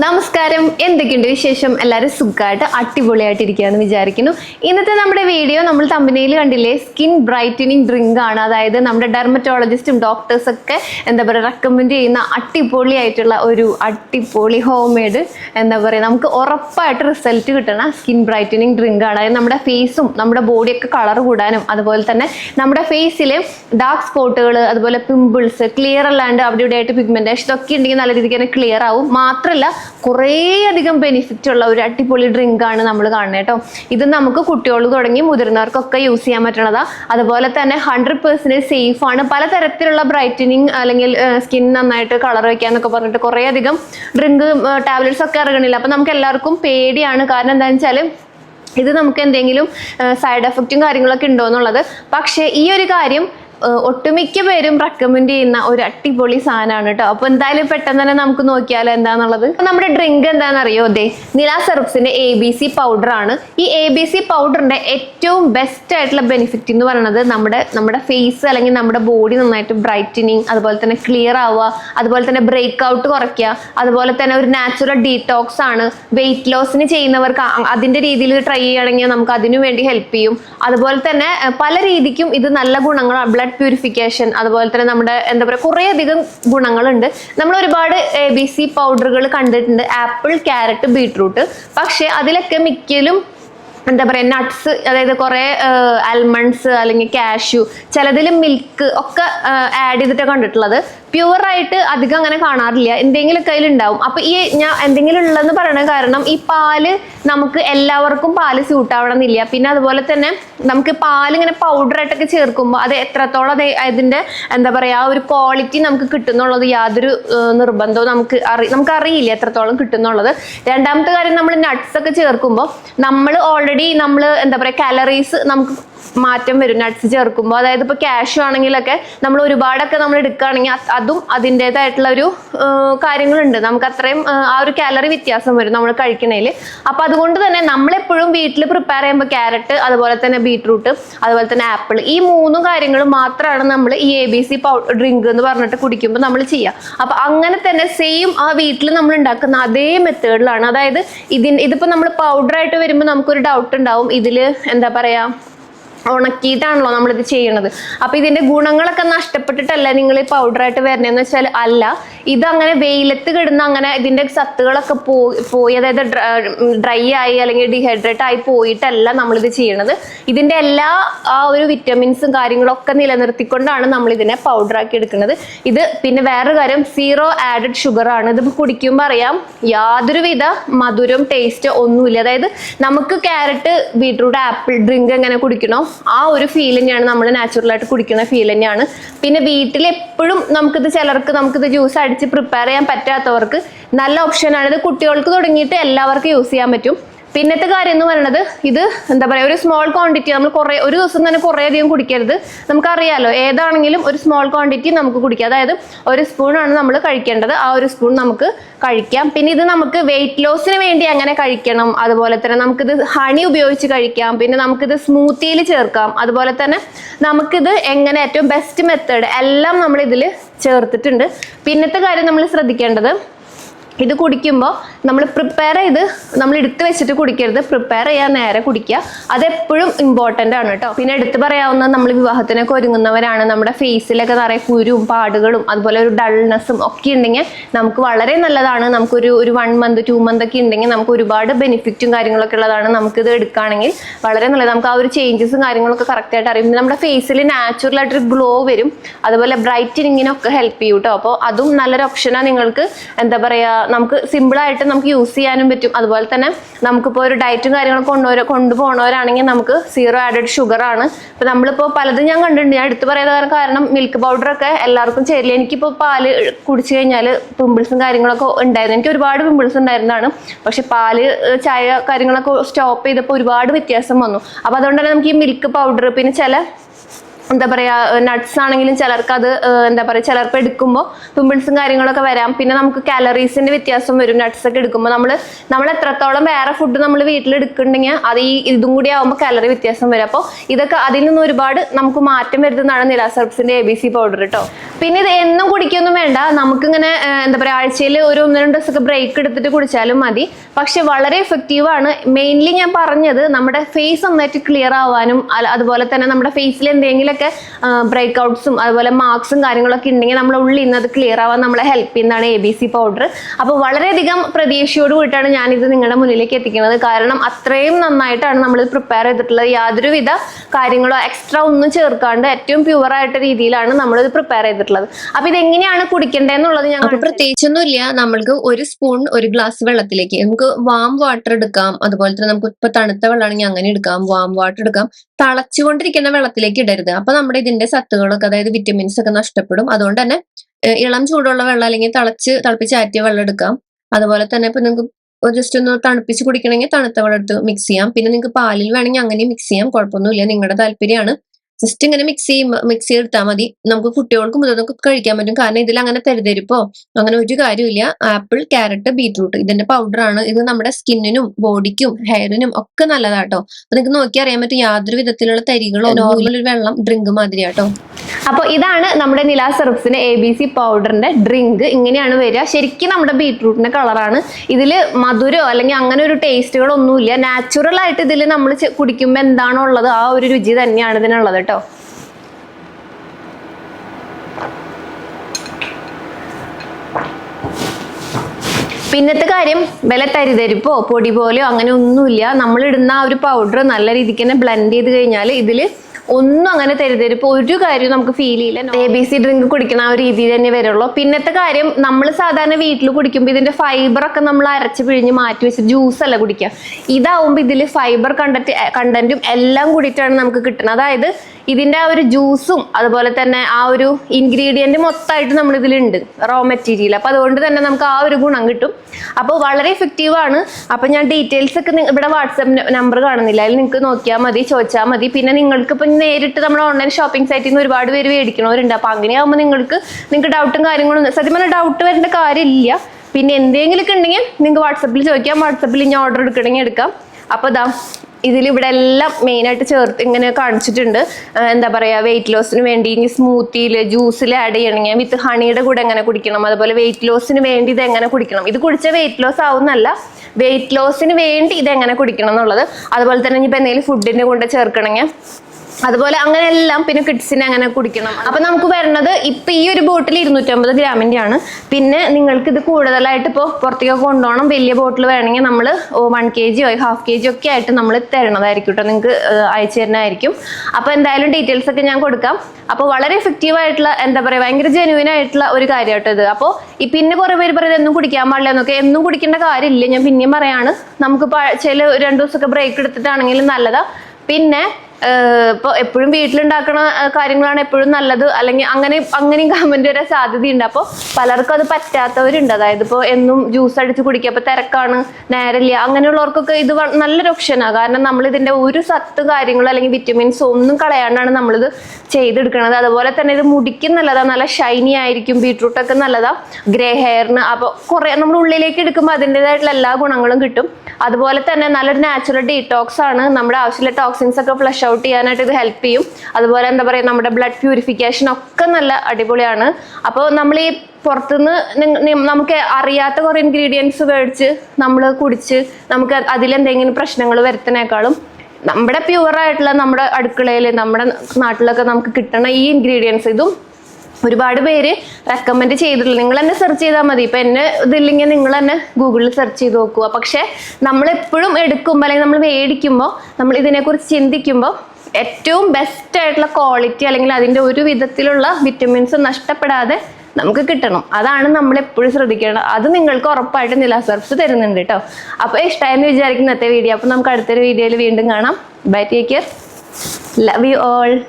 നമസ്കാരം. എന്തൊക്കെയുണ്ട് വിശേഷം? എല്ലാവരും സുഖമായിട്ട് അടിപൊളിയായിട്ട് ഇരിക്കുകയെന്ന് വിചാരിക്കുന്നു. ഇന്നത്തെ നമ്മുടെ വീഡിയോ നമ്മൾ തമ്പനിയിൽ കണ്ടില്ലേ? സ്കിൻ ബ്രൈറ്റനിങ് ഡ്രിങ്ക് ആണ്. അതായത് നമ്മുടെ ഡെർമറ്റോളജിസ്റ്റും ഡോക്ടേഴ്സൊക്കെ എന്താ പറയുക റെക്കമെൻഡ് ചെയ്യുന്ന അടിപൊളിയായിട്ടുള്ള ഒരു അടിപൊളി ഹോം മെയ്ഡ് എന്താ പറയുക നമുക്ക് ഉറപ്പായിട്ട് റിസൾട്ട് കിട്ടണ സ്കിൻ ബ്രൈറ്റനിങ് ഡ്രിങ്ക് ആണ്. അതായത് നമ്മുടെ ഫേസും നമ്മുടെ ബോഡിയൊക്കെ കളർ കൂടാനും അതുപോലെ തന്നെ നമ്മുടെ ഫേസിലെ ഡാർക്ക് സ്പോട്ടുകൾ അതുപോലെ പിമ്പിൾസ് ക്ലിയർ അല്ലാണ്ട് അവിടെ ഇവിടെ ആയിട്ട് പിഗ്മെന്റേഷൻ ഒക്കെ ഉണ്ടെങ്കിൽ നല്ല രീതിക്ക് തന്നെ ക്ലിയർ ആവും. മാത്രമല്ല കുറേ അധികം ബെനിഫിറ്റ് ഉള്ള ഒരു അടിപൊളി ഡ്രിങ്കാണ് നമ്മൾ കാണുന്നത് കേട്ടോ ഇത് നമുക്ക് കുട്ടികൾ തുടങ്ങി മുതിർന്നവർക്കൊക്കെ യൂസ് ചെയ്യാൻ പറ്റണതാ അതുപോലെ തന്നെ ഹൺഡ്രഡ് പെർസെന്റേജ് സേഫ് ആണ്. പലതരത്തിലുള്ള ബ്രൈറ്റനിങ് അല്ലെങ്കിൽ സ്കിൻ നന്നായിട്ട് കളർ വയ്ക്കാന്നൊക്കെ പറഞ്ഞിട്ട് കുറേ അധികം ഡ്രിങ്ക് ടാബ്ലറ്റ്സ് ഒക്കെ ഇറങ്ങണില്ല അപ്പം നമുക്ക് എല്ലാവർക്കും പേടിയാണ്. കാരണം എന്താണെന്ന് വെച്ചാൽ ഇത് നമുക്ക് എന്തെങ്കിലും സൈഡ് എഫക്റ്റും കാര്യങ്ങളൊക്കെ ഉണ്ടോ എന്നുള്ളത്. പക്ഷേ ഈ ഒരു കാര്യം ഒട്ടുമിക്ക പേരും റെക്കമെൻഡ് ചെയ്യുന്ന ഒരു അടിപൊളി സാധനമാണ് കേട്ടോ. അപ്പൊ എന്തായാലും പെട്ടെന്ന് തന്നെ നമുക്ക് നോക്കിയാലോ എന്താന്നുള്ളത്. നമ്മുടെ ഡ്രിങ്ക് എന്താണെന്നറിയോ അതെ നില സെറപ്സിന്റെ എ ബി സി ആണ്. ഈ എ ബി സി പൗഡറിന്റെ ഏറ്റവും ബെസ്റ്റ് ആയിട്ടുള്ള ബെനിഫിറ്റ് എന്ന് പറയുന്നത് നമ്മുടെ നമ്മുടെ ഫേസ് അല്ലെങ്കിൽ നമ്മുടെ ബോഡി നന്നായിട്ട് ബ്രൈറ്റനിങ് അതുപോലെ തന്നെ ക്ലിയർ ആവുക അതുപോലെ തന്നെ ബ്രേക്ക് ഔട്ട് കുറയ്ക്കുക അതുപോലെ തന്നെ ഒരു നാച്ചുറൽ ഡീടോക്സ് ആണ്. വെയിറ്റ് ലോസിന് ചെയ്യുന്നവർക്ക് അതിന്റെ രീതിയിൽ ട്രൈ ചെയ്യുകയാണെങ്കിൽ നമുക്ക് അതിനു വേണ്ടി ഹെൽപ്പ് ചെയ്യും. അതുപോലെ തന്നെ പല രീതിക്കും ഇത് നല്ല ഗുണങ്ങളാണ്. ബ്ലഡ് പ്യൂരിഫിക്കേഷൻ അതുപോലെ തന്നെ നമ്മുടെ എന്താ പറയുക കുറേ അധികം ഗുണങ്ങളുണ്ട്. നമ്മൾ ഒരുപാട് എ ബി സി പൗഡറുകൾ കണ്ടിട്ടുണ്ട്. ആപ്പിൾ ക്യാരറ്റ് ബീട്രൂട്ട് പക്ഷേ അതിലൊക്കെ മിക്കലും എന്താ പറയുക നട്ട്സ് അതായത് കുറേ ആൽമണ്ട്സ് അല്ലെങ്കിൽ കാഷ്യൂ ചിലതിൽ മിൽക്ക് ഒക്കെ ആഡ് ചെയ്തിട്ട് കണ്ടിട്ടുള്ളത്. പ്യുവർ ആയിട്ട് അധികം അങ്ങനെ കാണാറില്ല. എന്തെങ്കിലും കയ്യിൽ ഉണ്ടാവും. അപ്പൊ ഈ ഞാൻ എന്തെങ്കിലും ഉള്ളതെന്ന് പറയണ കാരണം ഈ പാൽ നമുക്ക് എല്ലാവർക്കും പാൽ സ്യൂട്ട് ആവണമെന്നില്ല. പിന്നെ അതുപോലെ തന്നെ നമുക്ക് പാൽ ഇങ്ങനെ പൗഡർ ആയിട്ടൊക്കെ ചേർക്കുമ്പോൾ അത് എത്രത്തോളം അത് അതിന്റെ എന്താ പറയാ ആ ഒരു ക്വാളിറ്റി നമുക്ക് കിട്ടുന്നുള്ളത് യാതൊരു നിർബന്ധവും നമുക്ക് അറി നമുക്ക് അറിയില്ല എത്രത്തോളം കിട്ടുന്നുള്ളത്. രണ്ടാമത്തെ കാര്യം നമ്മൾ നട്ട്സ് ഒക്കെ ചേർക്കുമ്പോൾ നമ്മൾ ഓൾറെഡി നമ്മൾ എന്താ പറയാ കാലറീസ് നമുക്ക് മാറ്റം വരും. നട്ട്സ് ചേർക്കുമ്പോൾ അതായത് ഇപ്പോൾ ക്യാഷ് ആണെങ്കിലൊക്കെ നമ്മൾ ഒരുപാടൊക്കെ നമ്മൾ എടുക്കുകയാണെങ്കിൽ അതും അതിന്റേതായിട്ടുള്ള ഒരു കാര്യങ്ങളുണ്ട്. നമുക്ക് അത്രയും ആ ഒരു കാലറി വ്യത്യാസം വരും നമ്മൾ കഴിക്കണേൽ അപ്പോൾ അതുകൊണ്ട് തന്നെ നമ്മളെപ്പോഴും വീട്ടിൽ പ്രിപ്പയർ ചെയ്യുമ്പോൾ ക്യാരറ്റ് അതുപോലെ തന്നെ ബീട്രൂട്ട് അതുപോലെ തന്നെ ആപ്പിൾ ഈ മൂന്ന് കാര്യങ്ങൾ മാത്രമാണ് നമ്മൾ ഈ എ ബി സി ഡ്രിങ്ക് എന്ന് പറഞ്ഞിട്ട് കുടിക്കുമ്പോൾ നമ്മൾ ചെയ്യുക. അപ്പോൾ അങ്ങനെ തന്നെ സെയിം ആ വീട്ടിൽ നമ്മൾ ഉണ്ടാക്കുന്ന അതേ മെത്തേഡിലാണ് അതായത് ഇതിന് ഇതിപ്പോൾ നമ്മൾ പൗഡറായിട്ട് വരുമ്പോൾ നമുക്കൊരു ഡൗട്ട് ഉണ്ടാവും. ഇതിൽ എന്താ പറയുക ഉണക്കിയിട്ടാണല്ലോ ഇത് ചെയ്യണത്. അപ്പൊ ഇതിന്റെ ഗുണങ്ങളൊക്കെ നഷ്ടപ്പെട്ടിട്ടല്ല നിങ്ങൾ ഈ പൗഡറായിട്ട് വരണേന്ന് വെച്ചാൽ അല്ല ഇത് അങ്ങനെ വെയിലത്ത് കിടന്ന് അങ്ങനെ ഇതിന്റെ സത്തുകളൊക്കെ പോയി അതായത് ഡ്രൈ ആയി അല്ലെങ്കിൽ ഡീഹൈഡ്രേറ്റ് ആയി പോയിട്ടല്ല ഇത് ചെയ്യണത്. ഇതിന്റെ എല്ലാ ആ ഒരു വിറ്റമിൻസും കാര്യങ്ങളൊക്കെ നിലനിർത്തിക്കൊണ്ടാണ് നമ്മൾ ഇതിനെ പൗഡർ ആക്കി എടുക്കുന്നത്. ഇത് പിന്നെ വേറൊരു കാര്യം സീറോ ആഡഡ് ഷുഗർ ആണ്. ഇത് കുടിക്കുമ്പോൾ അറിയാം യാതൊരുവിധ മധുരം ടേസ്റ്റ് ഒന്നുമില്ല. അതായത് നമുക്ക് ക്യാരറ്റ് ബീട്രൂട്ട് ആപ്പിൾ ഡ്രിങ്ക് എങ്ങനെ കുടിക്കണോ? ആ ഒരു ഫീൽ തന്നെയാണ് നമ്മൾ നാച്ചുറലായിട്ട് കുടിക്കുന്ന ഫീൽ തന്നെയാണ്. പിന്നെ വീട്ടിൽ എപ്പോഴും നമുക്കിത് ചിലർക്ക് നമുക്കിത് ജ്യൂസ് അടിച്ച് പ്രിപ്പയർ ചെയ്യാൻ പറ്റാത്തവർക്ക് നല്ല ഓപ്ഷനാണ് ഇത് കുട്ടികൾക്ക് തുടങ്ങിയിട്ട് എല്ലാവർക്കും യൂസ് ചെയ്യാൻ പറ്റും. പിന്നത്തെ കാര്യം എന്ന് പറയുന്നത് ഇത് എന്താ പറയുക ഒരു സ്മോൾ ക്വാണ്ടിറ്റി നമ്മൾ കുറേ ഒരു ദിവസം തന്നെ കുറേ അധികം കുടിക്കരുത്. നമുക്കറിയാലോ ഏതാണെങ്കിലും ഒരു സ്മോൾ ക്വാണ്ടിറ്റി നമുക്ക് കുടിക്കാം. അതായത് ഒരു സ്പൂണാണ് നമ്മൾ കഴിക്കേണ്ടത്. ആ ഒരു സ്പൂൺ നമുക്ക് കഴിക്കാം. പിന്നെ ഇത് നമുക്ക് വെയിറ്റ് ലോസിന് വേണ്ടി അങ്ങനെ കഴിക്കണം. അതുപോലെ തന്നെ നമുക്കിത് ഹണി ഉപയോഗിച്ച് കഴിക്കാം. പിന്നെ നമുക്കിത് സ്മൂത്തിയിൽ ചേർക്കാം. അതുപോലെ തന്നെ നമുക്കിത് എങ്ങനെ ഏറ്റവും ബെസ്റ്റ് മെത്തേഡ് എല്ലാം നമ്മൾ ചേർത്തിട്ടുണ്ട്. പിന്നത്തെ കാര്യം നമ്മൾ ശ്രദ്ധിക്കേണ്ടത് ഇത് കുടിക്കുമ്പോൾ നമ്മൾ പ്രിപ്പയർ ചെയ്ത് നമ്മൾ എടുത്ത് വെച്ചിട്ട് കുടിക്കരുത്. പ്രിപ്പയർ ചെയ്യാൻ നേരെ കുടിക്കുക. അതെപ്പോഴും ഇമ്പോർട്ടന്റ് ആണ് കേട്ടോ പിന്നെ എടുത്ത് പറയാവുന്ന നമ്മൾ വിവാഹത്തിനൊക്കെ ഒരുങ്ങുന്നവരാണ്. നമ്മുടെ ഫേസിലൊക്കെ നിറയെ കുരും പാടുകളും അതുപോലെ ഒരു ഡൾനെസ്സും ഒക്കെ ഉണ്ടെങ്കിൽ നമുക്ക് വളരെ നല്ലതാണ്. നമുക്കൊരു ഒരു വൺ മന്ത് ടു മന്ത് ഒക്കെ ഉണ്ടെങ്കിൽ നമുക്ക് ഒരുപാട് ബെനിഫിറ്റും കാര്യങ്ങളൊക്കെ ഉള്ളതാണ്. നമുക്കിത് എടുക്കുകയാണെങ്കിൽ വളരെ നല്ലത്. നമുക്ക് ആ ഒരു ചേഞ്ചസും കാര്യങ്ങളൊക്കെ കറക്റ്റായിട്ട് അറിയും നമ്മുടെ ഫേസിൽ നാച്ചുറൽ ആയിട്ടൊരു ഗ്ലോ വരും. അതുപോലെ ബ്രൈറ്റനിങ്ങിനൊക്കെ ഹെൽപ്പ് ചെയ്യും കേട്ടോ അപ്പോൾ അതും നല്ലൊരു ഓപ്ഷനാണ് നിങ്ങൾക്ക് എന്താ പറയുക നമുക്ക് സിമ്പിളായിട്ട് നമുക്ക് യൂസ് ചെയ്യാനും പറ്റും. അതുപോലെ തന്നെ നമുക്കിപ്പോൾ ഒരു ഡയറ്റും കാര്യങ്ങളൊക്കെ കൊണ്ടുവര കൊണ്ടുപോകണവരാണെങ്കിൽ നമുക്ക് സീറോ ആഡഡ് ഷുഗർ ആണ്. ഇപ്പം നമ്മളിപ്പോൾ പലതും ഞാൻ കണ്ടിട്ടുണ്ട്. ഞാൻ എടുത്തു പറയുന്ന കാരണം മിൽക്ക് പൗഡറൊക്കെ എല്ലാവർക്കും ചേരില്ല. എനിക്കിപ്പോൾ പാൽ കുടിച്ചു കഴിഞ്ഞാൽ പിമ്പിൾസും കാര്യങ്ങളൊക്കെ ഉണ്ടായിരുന്നു. എനിക്ക് ഒരുപാട് പിമ്പിൾസ് ഉണ്ടായിരുന്നതാണ്. പക്ഷെ പാൽ ചായ കാര്യങ്ങളൊക്കെ സ്റ്റോപ്പ് ചെയ്തപ്പോൾ ഒരുപാട് വ്യത്യാസം വന്നു. അപ്പോൾ അതുകൊണ്ട് തന്നെ നമുക്ക് ഈ മിൽക്ക് പൗഡർ പിന്നെ ചില എന്താ പറയാ നട്ട്സ് ആണെങ്കിലും ചിലർക്ക് അത് എന്താ പറയാ ചിലർക്ക് എടുക്കുമ്പോൾ പിമ്പിൾസും കാര്യങ്ങളൊക്കെ വരാം. പിന്നെ നമുക്ക് കാലറീസിന്റെ വ്യത്യാസം വരും. നട്ട്സ് ഒക്കെ എടുക്കുമ്പോൾ നമ്മൾ നമ്മൾ എത്രത്തോളം വേറെ ഫുഡ് നമ്മൾ വീട്ടിൽ എടുക്കുന്നുണ്ടെങ്കിൽ അത് ഈ ഇതും കൂടി ആകുമ്പോൾ കാലറി വ്യത്യാസം വരും. അപ്പോൾ ഇതൊക്കെ അതിൽ നിന്ന് ഒരുപാട് നമുക്ക് മാറ്റം വരുന്നതാണ് നിലാസർപ്സിന്റെ എ ബി സി പൗഡർ കേട്ടോ പിന്നെ ഇത് എന്നും കുടിക്കൊന്നും വേണ്ട. നമുക്ക് ഇങ്ങനെ എന്താ പറയാ ആഴ്ചയിൽ ഒരു ഒന്ന് രണ്ട് ദിവസമൊക്കെ ബ്രേക്ക് എടുത്തിട്ട് കുടിച്ചാലും മതി. പക്ഷെ വളരെ എഫക്റ്റീവ് ആണ്. മെയിൻലി ഞാൻ പറഞ്ഞത് നമ്മുടെ ഫേസ് നന്നായിട്ട് ക്ലിയർ ആവാനും അതുപോലെ തന്നെ നമ്മുടെ ഫേസിൽ എന്തെങ്കിലുമൊക്കെ ബ്രേക്ക് ഔട്ട്സും അതുപോലെ മാർക്സും കാര്യങ്ങളൊക്കെ ഉണ്ടെങ്കിൽ നമ്മളെ ഉള്ളിൽ നിന്ന് അത് ക്ലിയർ ആവാൻ നമ്മളെ ഹെൽപ്പ് ചെയ്യുന്നതാണ് എ ബി സി പൗഡർ അപ്പോൾ വളരെയധികം പ്രതീക്ഷയോട് കൂടിയിട്ടാണ് ഞാനിത് നിങ്ങളുടെ മുന്നിലേക്ക് എത്തിക്കുന്നത്. കാരണം അത്രയും നന്നായിട്ടാണ് നമ്മൾ പ്രിപ്പയർ ചെയ്തിട്ടുള്ളത്. യാതൊരുവിധ കാര്യങ്ങളോ എക്സ്ട്രാ ഒന്നും ചേർക്കാണ്ട് ഏറ്റവും പ്യുവർ ആയിട്ട് രീതിയിലാണ് നമ്മളിത് പ്രിപ്പയർ ചെയ്തിട്ടുള്ളത്. അപ്പോൾ ഇതെങ്ങനെയാണ് കുടിക്കേണ്ടതെന്നുള്ളത് ഞങ്ങൾ പ്രത്യേകിച്ചൊന്നുമില്ല. നമ്മൾക്ക് ഒരു സ്പൂൺ ഒരു ഗ്ലാസ് വെള്ളത്തിലേക്ക്. നമുക്ക് വാം വാട്ടർ എടുക്കാം. അതുപോലെ തന്നെ നമുക്ക് ഇപ്പൊ തണുത്ത വെള്ളമാണെങ്കിൽ അങ്ങനെ എടുക്കാം. വാം വാട്ടർ എടുക്കാം. തളച്ചുകൊണ്ടിരിക്കുന്ന വെള്ളത്തിലേക്ക് ഇടരുത്. അപ്പൊ നമ്മുടെ ഇതിന്റെ സത്തുകളൊക്കെ അതായത് വിറ്റമിൻസ് ഒക്കെ നഷ്ടപ്പെടും. അതുകൊണ്ട് തന്നെ ഇളം ചൂടുള്ള വെള്ളം അല്ലെങ്കിൽ തിളച്ച് തിളപ്പിച്ച് ആറ്റിയ വെള്ളം എടുക്കാം. അതുപോലെ തന്നെ ഇപ്പൊ നിങ്ങൾക്ക് ജസ്റ്റ് ഒന്ന് തണുപ്പിച്ച് കുടിക്കണമെങ്കിൽ തണുത്ത വെള്ളം എടുത്ത് മിക്സ് ചെയ്യാം. പിന്നെ നിങ്ങൾക്ക് പാലിൽ വേണമെങ്കിൽ അങ്ങനെ മിക്സ് ചെയ്യാം. കുഴപ്പമൊന്നുമില്ല. നിങ്ങളുടെ താല്പര്യമാണ്. ജസ്റ്റ് ഇങ്ങനെ മിക്സ് ചെയ്യുമ്പോൾ മിക്സ് ചെയ്തെടുത്താൽ മതി. നമുക്ക് കുട്ടികൾക്കും മുതിർന്നവർക്കും കഴിക്കാൻ പറ്റും. കാരണം ഇതിൽ അങ്ങനെ തരുതരിപ്പോ അങ്ങനെ ഒരു കാര്യമില്ല. ആപ്പിൾ ക്യാരറ്റ് ബീറ്റ്റൂട്ട് ഇതിന്റെ പൗഡറാണ് ഇത് നമ്മുടെ സ്കിന്നിനും ബോഡിക്കും ഹെയറിനും ഒക്കെ നല്ലതാട്ടോ. അപ്പൊ നിങ്ങൾക്ക് നോക്കി അറിയാൻ പറ്റും യാതൊരു വിധത്തിലുള്ള തരികളോ നോർമൽ ഒരു വെള്ളം ഡ്രിങ്ക് മാതിരിയാട്ടോ. അപ്പോൾ ഇതാണ് നമ്മുടെ നിലാ സെറപ്സിന് എ ബി സി പൗഡറിന്റെ ഡ്രിങ്ക് ഇങ്ങനെയാണ് വരിക. ശരിക്കും നമ്മുടെ ബീട്രൂട്ടിന്റെ കളറാണ് ഇതിൽ മധുരോ അല്ലെങ്കിൽ അങ്ങനെ ഒരു ടേസ്റ്റുകളൊന്നുമില്ല നാച്ചുറൽ ആയിട്ട് ഇതിൽ നമ്മൾ കുടിക്കുമ്പോൾ എന്താണോ ഉള്ളത് ആ ഒരു രുചി തന്നെയാണ് ഇതിനുള്ളത് കേട്ടോ. പിന്നത്തെ കാര്യം വില തരിതരിപ്പോ പൊടി പോലെയോ അങ്ങനെ ഒന്നുമില്ല. നമ്മൾ ഇടുന്ന ആ ഒരു പൗഡർ നല്ല രീതിക്ക് തന്നെ ബ്ലെൻഡ് ചെയ്ത് കഴിഞ്ഞാൽ ഇതിൽ ഒന്നും അങ്ങനെ തരിതരിപ്പോ ഒരു കാര്യവും നമുക്ക് ഫീൽ ചെയ്യില്ല. എ ബി സി ഡ്രിങ്ക് കുടിക്കുന്ന ആ ഒരു രീതിയിൽ തന്നെ വരുള്ളൂ. പിന്നത്തെ കാര്യം നമ്മൾ സാധാരണ വീട്ടിൽ കുടിക്കുമ്പോൾ ഇതിന്റെ ഫൈബർ ഒക്കെ നമ്മൾ അരച്ച് പിഴിഞ്ഞ് മാറ്റി വെച്ച് ജ്യൂസ് അല്ല കുടിക്കുക ഇതാവുമ്പോൾ ഇതിൽ ഫൈബർ കണ്ടന്റ് കണ്ടന്റും എല്ലാം കൂടിയിട്ടാണ് നമുക്ക് കിട്ടുന്നത് അതായത് ഇതിന്റെ ആ ഒരു ജ്യൂസും അതുപോലെ തന്നെ ആ ഒരു ഇൻഗ്രീഡിയന്റ് മൊത്തമായിട്ട് നമ്മൾ ഇതിലുണ്ട് റോ മെറ്റീരിയൽ അപ്പൊ അതുകൊണ്ട് തന്നെ നമുക്ക് ആ ഒരു ഗുണം കിട്ടും. അപ്പോൾ വളരെ എഫക്റ്റീവ് ആണ്. അപ്പൊ ഞാൻ ഡീറ്റെയിൽസ് ഒക്കെ ഇവിടെ വാട്സപ്പ് നമ്പർ കാണുന്നില്ല. അതിൽ നിങ്ങൾക്ക് നോക്കിയാൽ മതി ചോദിച്ചാൽ മതി. പിന്നെ നിങ്ങൾക്ക് ഇപ്പം നേരിട്ട് നമ്മൾ ഓൺലൈൻ ഷോപ്പിംഗ് സൈറ്റിൽ നിന്ന് ഒരുപാട് പേര് മേടിക്കണവരുണ്ട്. അപ്പൊ അങ്ങനെയാകുമ്പോൾ നിങ്ങൾക്ക് നിങ്ങൾക്ക് ഡൗട്ടും കാര്യങ്ങളും സത്യം പറഞ്ഞാൽ ഡൗട്ട് വരേണ്ട കാര്യമില്ല. പിന്നെ എന്തെങ്കിലുമൊക്കെ ഉണ്ടെങ്കിൽ നിങ്ങൾക്ക് വാട്സപ്പിൽ ചോദിക്കാം. വാട്സപ്പിൽ ഇനി ഓർഡർ എടുക്കണമെങ്കിൽ എടുക്കാം. അപ്പോൾ ഇതാ ഇതിൽ ഇവിടെ എല്ലാം മെയിനായിട്ട് ചേർത്ത് ഇങ്ങനെ കാണിച്ചിട്ടുണ്ട്. എന്താ പറയുക വെയിറ്റ് ലോസിന് വേണ്ടി ഇനി സ്മൂത്തിയിൽ ജ്യൂസിൽ ആഡ് ചെയ്യണമെങ്കിൽ വിത്ത് ഹണിയുടെ കൂടെ എങ്ങനെ കുടിക്കണം? അതുപോലെ വെയിറ്റ് ലോസിന് വേണ്ടി ഇത് എങ്ങനെ കുടിക്കണം? ഇത് കുടിച്ച വെയിറ്റ് ലോസ് ആവുന്നല്ല വെയിറ്റ് ലോസിന് വേണ്ടി ഇത് എങ്ങനെ കുടിക്കണം എന്നുള്ളത്. അതുപോലെ തന്നെ ഇനിയിപ്പോൾ എന്തെങ്കിലും ഫുഡിന്റെ കൂടെ ചേർക്കണമെങ്കിൽ അതുപോലെ അങ്ങനെ എല്ലാം പിന്നെ കിഡ്സിന് അങ്ങനെ കുടിക്കണം. അപ്പൊ നമുക്ക് വരുന്നത് ഇപ്പൊ ഈ ഒരു ബോട്ടിൽ ഇരുന്നൂറ്റമ്പത് ഗ്രാമിന്റെ ആണ് പിന്നെ നിങ്ങൾക്ക് ഇത് കൂടുതലായിട്ട് ഇപ്പോൾ പുറത്തേക്ക് കൊണ്ടുപോകണം. വലിയ ബോട്ടിൽ വേണമെങ്കിൽ നമ്മൾ വൺ കെ ജിയോ ഹാഫ് കെ ജി ഒക്കെ ആയിട്ട് നമ്മൾ തരണതായിരിക്കും കേട്ടോ നിങ്ങൾക്ക് അയച്ചു തരുന്നതായിരിക്കും. അപ്പൊ എന്തായാലും ഡീറ്റെയിൽസ് ഒക്കെ ഞാൻ കൊടുക്കാം. അപ്പോൾ വളരെ എഫക്റ്റീവ് ആയിട്ടുള്ള എന്താ പറയുക ഭയങ്കര ജെനുവിൻ ആയിട്ടുള്ള ഒരു കാര്യമാട്ടോ ഇത്. അപ്പോൾ ഈ പിന്നെ കുറേ പേര് പറയുന്നത് എന്നും കുടിക്കാൻ പാടില്ല എന്നൊക്കെ. എന്നും കുടിക്കേണ്ട കാര്യമില്ല. ഞാൻ പിന്നെയും പറയാണ്. നമുക്ക് ചില രണ്ടു ദിവസമൊക്കെ ബ്രേക്ക് എടുത്തിട്ടാണെങ്കിലും നല്ലതാ. പിന്നെ ഇപ്പോൾ എപ്പോഴും വീട്ടിലുണ്ടാക്കുന്ന കാര്യങ്ങളാണ് എപ്പോഴും നല്ലത്. അല്ലെങ്കിൽ അങ്ങനെ അങ്ങനെയും കമന്റ് വരാൻ സാധ്യതയുണ്ട്. അപ്പോൾ പലർക്കും അത് പറ്റാത്തവരുണ്ട്. അതായത് ഇപ്പോൾ എന്നും ജ്യൂസ് അടിച്ച് കുടിക്കുക. അപ്പോൾ തിരക്കാണ് നേരല്ല അങ്ങനെയുള്ളവർക്കൊക്കെ ഇത് നല്ലൊരു ഓപ്ഷനാണ് കാരണം നമ്മൾ ഇതിന്റെ ഒരു സത്ത് കാര്യങ്ങളോ അല്ലെങ്കിൽ വിറ്റമിൻസ് ഒന്നും കളയാണ്ടാണ് നമ്മളിത് ചെയ്തെടുക്കുന്നത് അതുപോലെ തന്നെ ഇത് മുടിക്കും നല്ലതാണ് നല്ല ഷൈനി ആയിരിക്കും. ബീട്രൂട്ട് ഒക്കെ നല്ലതാ. ഗ്രേ ഹെയറിന് അപ്പോൾ കുറേ നമ്മൾ ഉള്ളിലേക്ക് എടുക്കുമ്പോൾ അതിന്റെതായിട്ടുള്ള എല്ലാ ഗുണങ്ങളും കിട്ടും. അതുപോലെ തന്നെ നല്ലൊരു നാച്ചുറൽ ഡീടോക്സ് ആണ്. നമ്മുടെ ആവശ്യമുള്ള ടോക്സിൻസ് ഒക്കെ ഫ്ലഷ് ഔട്ട് ചെയ്യാനായിട്ട് ഇത് ഹെൽപ്പ് ചെയ്യും. അതുപോലെ എന്താ പറയുക നമ്മുടെ ബ്ലഡ് പ്യൂരിഫിക്കേഷൻ ഒക്കെ നല്ല അടിപൊളിയാണ്. അപ്പോൾ നമ്മൾ ഈ പുറത്തുനിന്ന് നമുക്ക് അറിയാത്ത കുറേ ഇൻഗ്രീഡിയൻസ് മേടിച്ച് നമ്മൾ കുടിച്ച് നമുക്ക് അതിലെന്തെങ്കിലും പ്രശ്നങ്ങൾ വരുത്തുന്നേക്കാളും നമ്മുടെ പ്യുവറായിട്ടുള്ള നമ്മുടെ അടുക്കളയിൽ നമ്മുടെ നാട്ടിലൊക്കെ നമുക്ക് കിട്ടണ ഈ ഇൻഗ്രീഡിയൻസ് ഇതും ഒരുപാട് പേര് റെക്കമെൻഡ് ചെയ്തിട്ടില്ല. നിങ്ങൾ തന്നെ സെർച്ച് ചെയ്താൽ മതി. ഇപ്പം എന്നെ ഇതില്ലെങ്കിൽ നിങ്ങൾ തന്നെ ഗൂഗിളിൽ സെർച്ച് ചെയ്ത് നോക്കുക. പക്ഷേ നമ്മൾ എപ്പോഴും എടുക്കുമ്പോൾ അല്ലെങ്കിൽ നമ്മൾ മേടിക്കുമ്പോൾ നമ്മൾ ഇതിനെക്കുറിച്ച് ചിന്തിക്കുമ്പോൾ ഏറ്റവും ബെസ്റ്റ് ആയിട്ടുള്ള ക്വാളിറ്റി അല്ലെങ്കിൽ അതിന്റെ ഒരു വിധത്തിലുള്ള വിറ്റമിൻസ് നഷ്ടപ്പെടാതെ നമുക്ക് കിട്ടണം. അതാണ് നമ്മൾ എപ്പോഴും ശ്രദ്ധിക്കേണ്ടത്. അത് നിങ്ങൾക്ക് ഉറപ്പായിട്ട് നില സർഫ്സ് തരുന്നുണ്ട് കേട്ടോ. അപ്പോൾ ഇഷ്ടമായെന്ന് വിചാരിക്കുന്ന ഇന്നത്തെ വീഡിയോ അപ്പോൾ നമുക്ക് അടുത്തൊരു വീഡിയോയിൽ വീണ്ടും കാണാം. Bye take care love you all